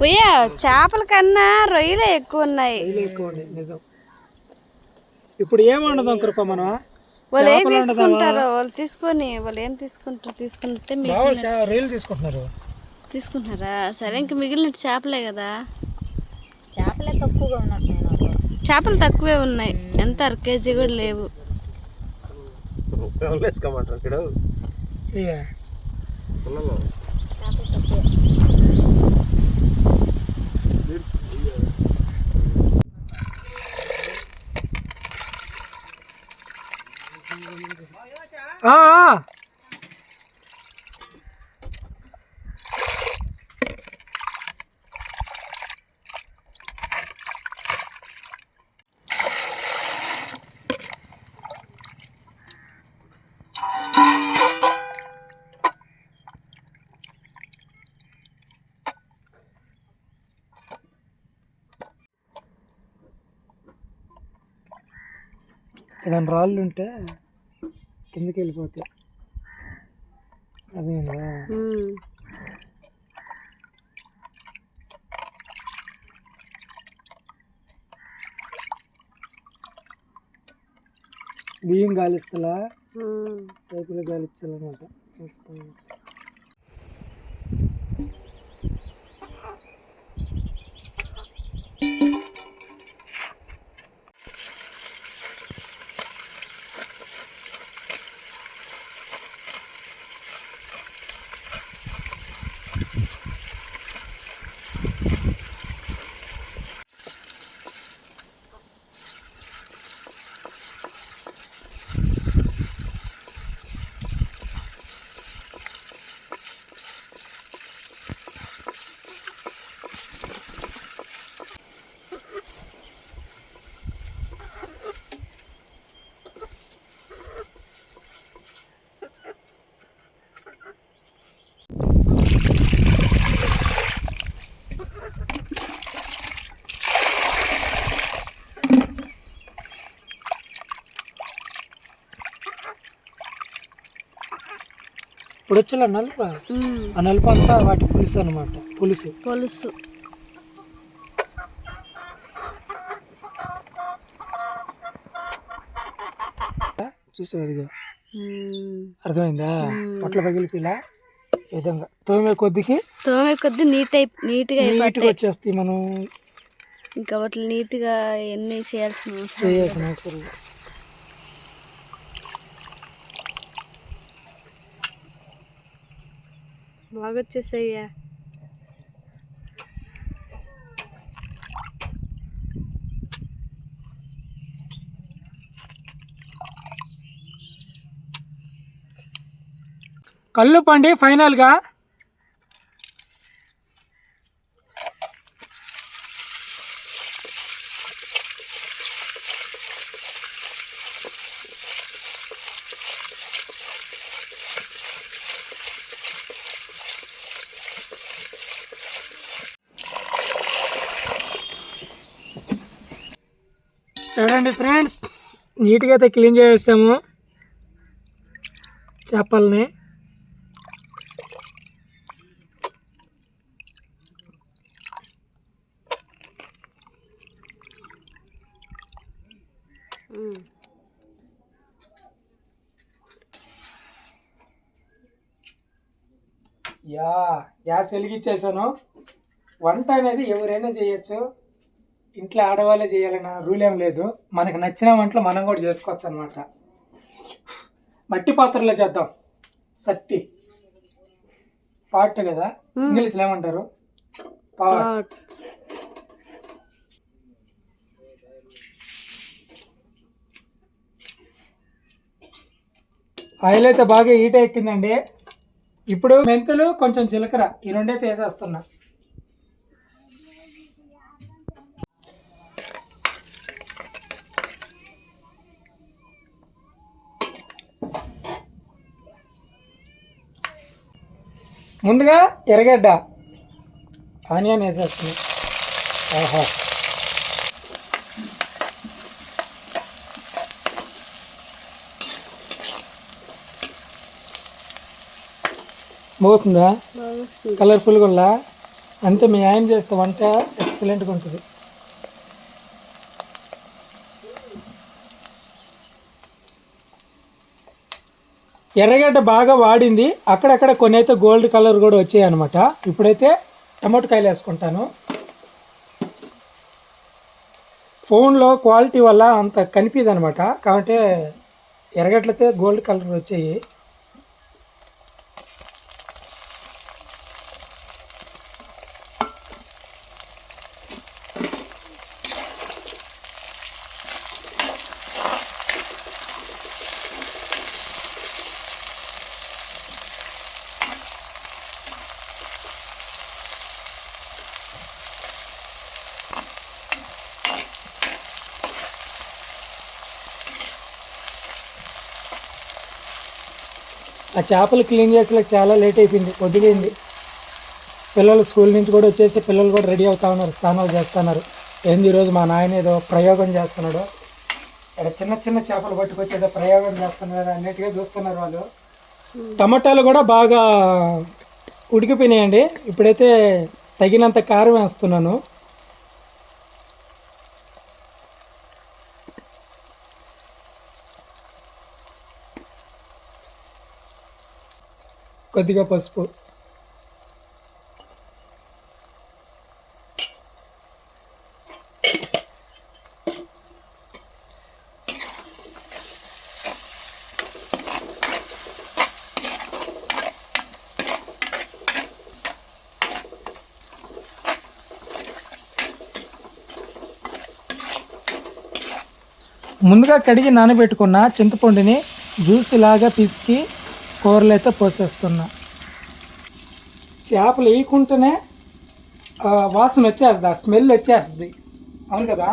ఉయ్య చేపల కన్నా రొయ్యలే ఎక్కువ ఉన్నాయి రొయ్యలు ఎక్కువ ఉన్నాయి నిజం. ఇప్పుడు ఏం వండుదాం కృప మనం? వాళ్ళు ఏం? తీసుకుంటారో వాళ్ళు తీసుకొని వాళ్ళు ఏం తీసుకుంటారు? తీసుకుంటే మీ బాగా చా- రొయ్యలు తీసుకుంటున్నారు. తీసుకుంటున్నారా? సరే ఇంక మిగిలిన చేపలే కదా. చేపలే తక్కువగా నేను చేపలు తక్కువే ఉన్నాయి. ఎంత అర కేజీ కూడా లేవు. వేసుకోమంటారు ఇక్కడ. ఏదైనా రాళ్ళు ఉంటే కిందకి వెళ్ళిపోతాయి ఉమ్. బియ్యం గాలిస్తలా. టైపులో గాలిచ్చాలన్నమాట చూస్తాను ఇప్పుడు వచ్చేలా నలుపు. ఆ నలుపు అంతా వాటి పులుసు అనమాట పులుసు. పొలుసు. చూసావు అదిగో. అర్థమైందా? పొట్ల పగిలిపిలా విధంగా. తోమే కొద్దికి తోమే కొద్ది నీట్ అయి నీట్గా నీట్గా వచ్చేస్తాయి మనం. ఇంకా వాటిని నీట్గా ఎన్ని చేయాల్సిన అవసరం చేయాల్సిన అవసరం. బాగా వచ్చేసాయ్యా కళ్ళు పండి ఫైనల్గా. చూడండి ఫ్రెండ్స్ నీట్గా అయితే క్లీన్ చేసేసాము. చేపల్ని యా గ్యాస్ వెలిగించేసాను వంట అనేది ఎవరైనా చేయొచ్చు. ఇంట్లో ఆడవాళ్ళే చేయాలన్న రూల్ ఏం లేదు. మనకు నచ్చిన వంటలు మనం కూడా చేసుకోవచ్చు అనమాట మట్టి పాత్రలో చేద్దాం. సట్టి. పాట్ కదా? ఇంగ్లీష్లో ఏమంటారు? పాట్ ఆయిల్ అయితే బాగా హీట్ ఎక్కిందండి. ఇప్పుడు మెంతులు కొంచెం జీలకర్ర ఈ రెండే తీసేస్తున్నా. ముందుగా ఎర్రగడ్డ ఆనియన్ వేసేస్తున్నాం. ఆహా. వస్తుంది కలర్ఫుల్గా ఉందా అంతే మీ ఆయన చేస్తే వంట ఎక్సలెంట్గా ఉంటుంది. ఎర్రగడ్డ బాగా వాడింది. అక్కడక్కడ కొన్ని అయితే గోల్డ్ కలర్ కూడా వచ్చాయి అనమాట ఇప్పుడైతే టమాటో కాయలు వేసుకుంటాను. ఫోన్లో క్వాలిటీ వల్ల అంత కనిపించదు అనమాట కాబట్టి ఎర్రగడ్డలతో గోల్డ్ కలర్ వచ్చాయి. ఆ చేపలు క్లీన్ చేసేలా చాలా లేట్ అయిపోయింది వదిలేయండి పిల్లలు స్కూల్ నుంచి కూడా వచ్చేసి పిల్లలు కూడా రెడీ అవుతా ఉన్నారు స్నానాలు చేస్తున్నారు. ఏంది ఈరోజు మా నాయన ఏదో ప్రయోగం చేస్తున్నాడు. ఇక్కడ చిన్న చిన్న చేపలు పట్టుకొచ్చి ఏదో ప్రయోగం చేస్తున్నారు అన్నిటిగా చూస్తున్నారు వాళ్ళు. టమాటాలు కూడా బాగా ఉడికిపోయినాయండి. ఇప్పుడైతే తగినంత కారం వేస్తున్నాను. కొద్దిగా పసుపు. ముందుగా కడిగి నానబెట్టుకున్న చింతపండుని జ్యూస్ లాగా పిసికి కూరలు అయితే పోసేస్తున్నా. చేపలు వేయకుంటేనే వాసన వచ్చేస్తుంది ఆ స్మెల్ వచ్చేస్తుంది. అవును కదా?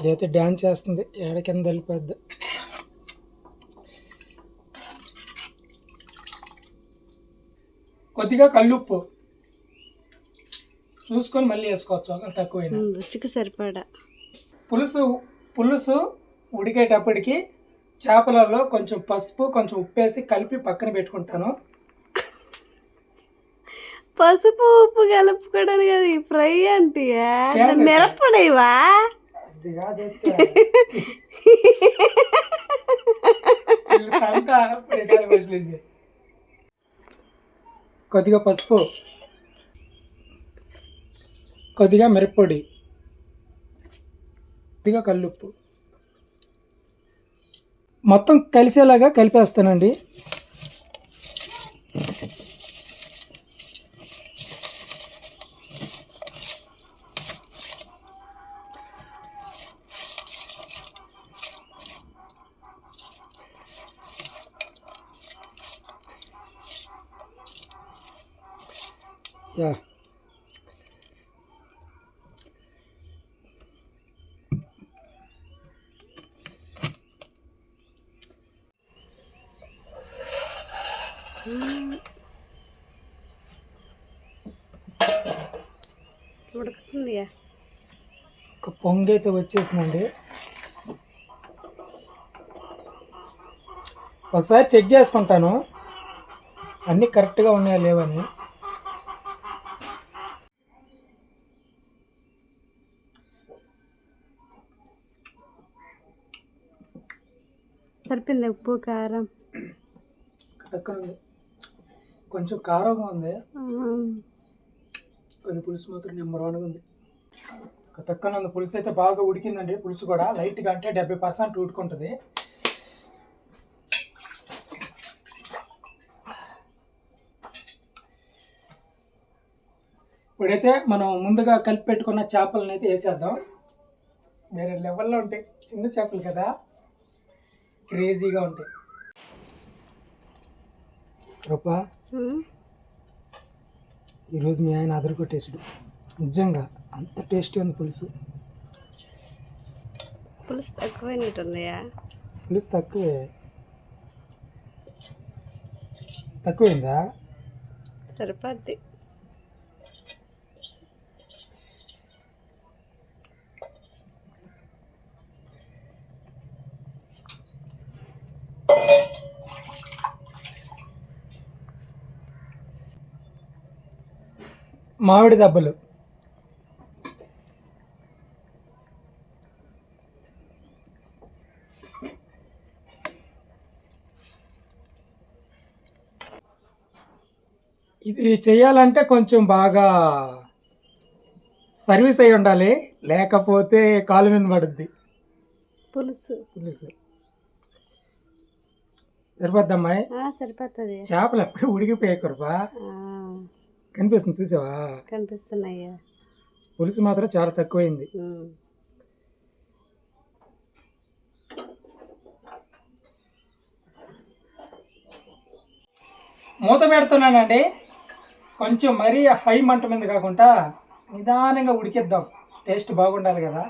ఇదైతే డ్యాన్స్ చేస్తుంది. ఏడ కింద వెళ్ళిపోద్ది. కొద్దిగా కల్లుప్పు చూసుకొని మళ్ళీ వేసుకోవచ్చు. తక్కువైనా. రుచికి సరిపడా. పులుసు పులుసు ఉడికేటప్పటికి చేపలలో కొంచెం పసుపు కొంచెం ఉప్పేసి కలిపి పక్కన పెట్టుకుంటాను. పసుపు ఉప్పు కలుపుకోవడానికి అది ఫ్రై అంటే. మిరపడేవా కొద్దిగా పసుపు కొద్దిగా మిరప్పొడి కొద్దిగా కల్లుప్పు మొత్తం కలిసేలాగా కలిపేస్తానండి యా ఒక పొంగి అయితే వచ్చేసిందండి. ఒకసారి చెక్ చేసుకుంటాను. అన్నీ కరెక్ట్గా ఉన్నాయా లేవని సరిపోయింది ఉప్పు కారం? తక్కువ కొంచెం కారంగా ఉంది. కొన్ని పులుసు మాత్రం నెంబర్ వన్గా ఉంది. ఒక తక్కువ ఉంది పులుసు అయితే బాగా ఉడికిందండి. పులుసు కూడా లైట్గా అంటే డెబ్బై పర్సెంట్ ఉడుకుంటుంది. ఇప్పుడైతే మనం ముందుగా కలిపి పెట్టుకున్న చేపలను అయితే వేసేద్దాం. వేరే లెవెల్లో ఉంటాయి. చిన్న చేపలు కదా. క్రేజీగా ఉంటాయి. రూపా ఉమ్. ఈరోజు మీ ఆయన అదరు కొట్టేసాడు నిజంగా అంత టేస్టీ ఉంది పులుసు. పులుసు తక్కువైనట్టుందయ్యా పులుసు తక్కువే. తక్కువైందా? సరిపోద్ది. మామిడి దెబ్బలు. ఇది చేయాలంటే కొంచెం బాగా సర్వీస్ అయి ఉండాలి. లేకపోతే కాలు మీద పడుద్ది. పులుసు. పులుసు. సరిపోద్దమ్మాయి సరిపోతుంది. చేపలు ఎప్పుడు ఉడికిపోయాయి కురపా కనిపిస్తుంది చూసావా? కనిపిస్తున్నాయ్యా పులుసు మాత్రం చాలా తక్కువైంది. మూత పెడుతున్నానండి. కొంచెం మరీ హై మంట మీద కాకుండా నిదానంగా ఉడికిద్దాం. టేస్ట్ బాగుండాలి కదా.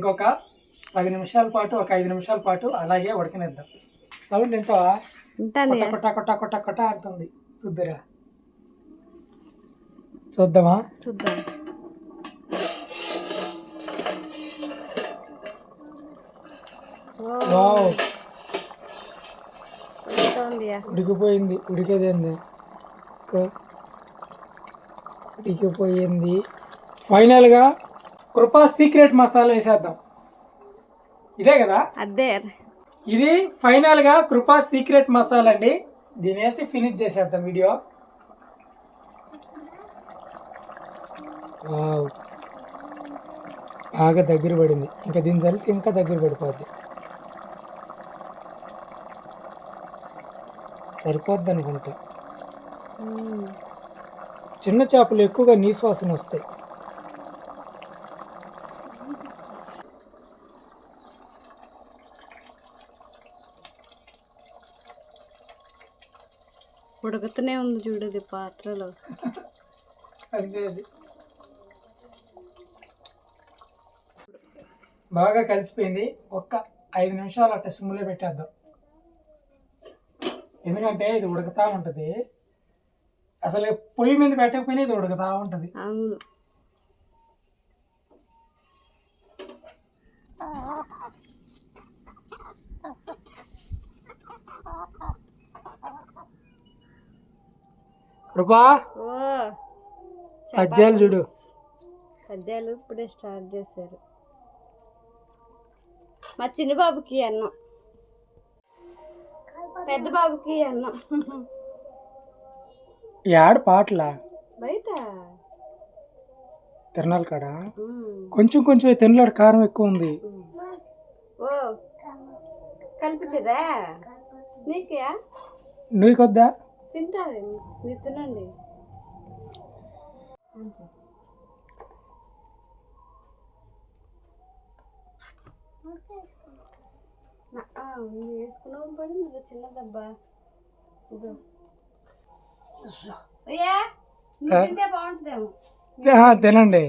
ఇంకొక పది నిమిషాల పాటు ఒక ఐదు నిమిషాల పాటు అలాగే ఉడకనిద్దాం. సౌండ్ వింటావా కొట్ట కొట్ట కొట్ట కొట్ట అంటుంది. చూద్దరా. చూద్దామా? చూద్దాం. ఉడికిపోయింది. ఉడికేదేంది? ఉడికిపోయింది. ఫైనల్గా కృపా సీక్రెట్ మసాలా వేసేద్దాం. ఇదే కదా? అదే. ఇది ఫైనల్గా కృపా సీక్రెట్ మసాలా అండి. దీని వేసి ఫినిష్ చేసేద్దాం వీడియో. బాగా దగ్గర పడింది. ఇంకా దీని చల్లితే ఇంకా దగ్గర పడిపోద్ది. సరిపోద్ది అనుకుంటా. చిన్న చేపలు ఎక్కువగా నీసు వాసన వస్తాయి ఉడుకుతూనే ఉంది చూడది పాత్రలో. బాగా కలిసిపోయింది. ఒక్క ఐదు నిమిషాలు అట్ట సిమ్లో పెట్టేద్దాం. ఎందుకంటే ఇది ఉడుకుతా ఉంటుంది. అసలు పొయ్యి మీద పెట్టకపోయినా ఇది ఉడుకుతా ఉంటుంది. అవును. ఓ పద్యాలు చూడు. పద్యాలు ఇప్పుడే స్టార్ట్ చేశారు. మా చిన్న బాబుకి అన్నం. పెద్ద బాబుకి అన్నం. ఆడ పాటలా? బయట. తిరణాల కాడ. కొంచెం కొంచెం తినలాడు కారం ఎక్కువ ఉంది. ఓ కల్పించదా? నీకే? నీకొద్దా తింటారు. మీరు తినండి. వేసుకున్నావు పడి ఇది చిన్న నువ్వు తింటే బాగుంటుందేమో. తినండి.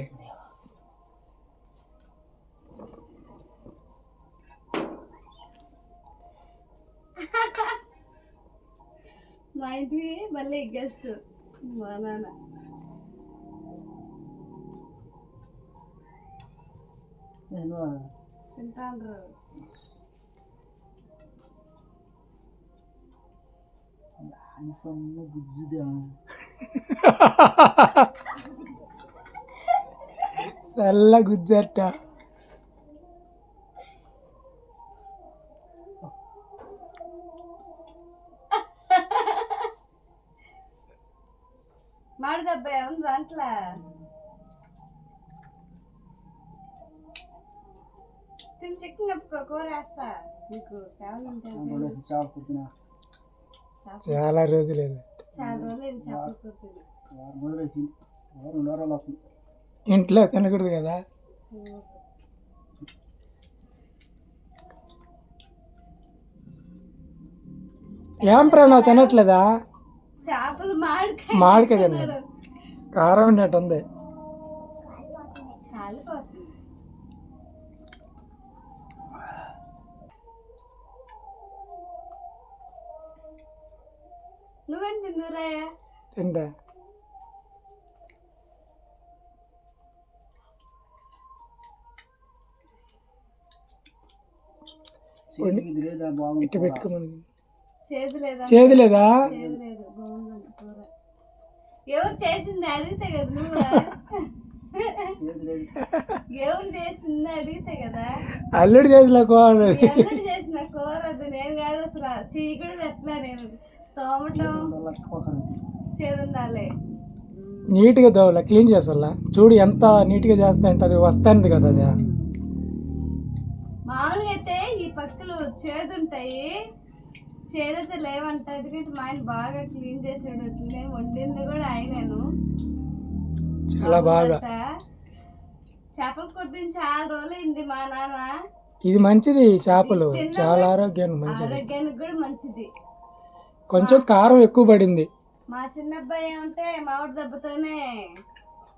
మా ఇంటికి మళ్ళీ గెస్ట్ మా నాన్న. తింటాండ్రు. చల్ల గుజ్జట చాలా రోజులు ఇంట్లో తినకూడదు కదా? ఏం ప్రాణం తినట్లేదా? మామిడికాయ తిన్నాడు. కారం ఉన్నట్టు ఉంది తింటా పెట్టుకోమని చేదు లేదా ఎవరు చేసింది అడిగితే కదా నువ్వు ఎవరు చేసింది అడిగితే కదా అల్లుడు చేసిన ఎల్లడి చేసిన కూర అది నేను కాదు అసలు చీకుడు పెట్టలే నేను తోమటం చేదుండాలి. నీట్గా దోవల క్లీన్ చేసాల చూడు ఎంత నీట్గా చేస్తా అంటే అది వస్తుంది కదా అది. మామూలుగా అయితే ఈ పక్కలు చేదుంటాయి. చేదైతే లేవంట ఎందుకంటే మా ఆయన బాగా క్లీన్ చేసాడు. అట్లనే వండింది కూడా ఆయనను. చాలా బాగా. చేపల కూర తిని చాలా రోజులైంది మా నాన్న. ఇది మంచిది చేపలు. చాలా ఆరోగ్యానికి మంచిది. ఆరోగ్యానికి కూడా మంచిది. కొంచెం కారం ఎక్కువ పడింది. మా చిన్న అబ్బాయి ఏమంటే మామిడి దెబ్బతోనే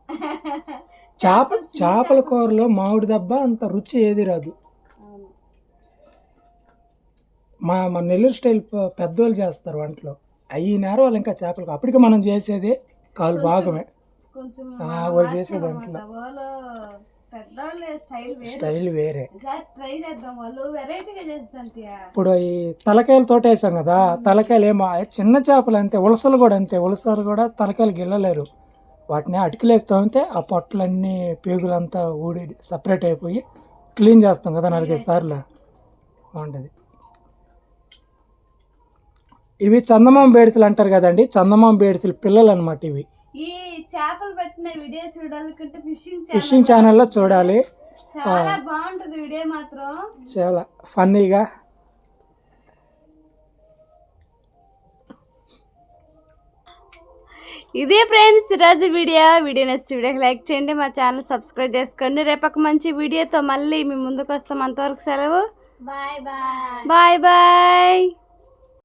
చేప చేపల కూరలో మామిడి దెబ్బ అంత రుచి ఏది రాదు. మా మా నెల్లూరు స్టైల్ పెద్దోళ్ళు చేస్తారు వంటలో. అవి నేర వాళ్ళు ఇంకా చేపలు అప్పటికి మనం చేసేది కాలు భాగమే. వాళ్ళు చేసే దాంట్లో పెద్దవాళ్ళ స్టైల్ వేరు. ఇప్పుడు ఈ తలకాయలు తోట వేసాం కదా తలకాయలు ఏమో చిన్న చేపలు అంతే ఉలసలు కూడా అంతే ఉలసలు కూడా తలకాయలు గిల్లలేరు. వాటిని అటుకులేస్తూ ఉంటే ఆ పొట్టలన్నీ పేగులంతా ఊడి సపరేట్ అయిపోయి క్లీన్ చేస్తాం కదా నాలుగైదు సార్లు. బాగుంటుంది. ఇవి చందమామ బేడ్సులు అంటారు కదండి చందమామ బేడ్సులు పిల్లలు అనమాట ఇవి. ఈ చేపలు పట్టిన వీడియో చూడాలనుకుంటే ఫిషింగ్ ఫిషింగ్ ఛానల్లో చూడాలి. చాలా బాగుంటది వీడియో మాత్రం. చాలా ఫన్నీగా. ఇదే ఫ్రెండ్స్ ఈరోజు వీడియో. వీడియో నచ్చి వీడియోకి లైక్ చేయండి మా ఛానల్ సబ్స్క్రైబ్ చేసుకోండి. రేపు ఒక మంచి వీడియోతో మళ్ళీ మీ ముందుకు వస్తాం. అంతవరకు సెలవు. Bye bye. Bye bye.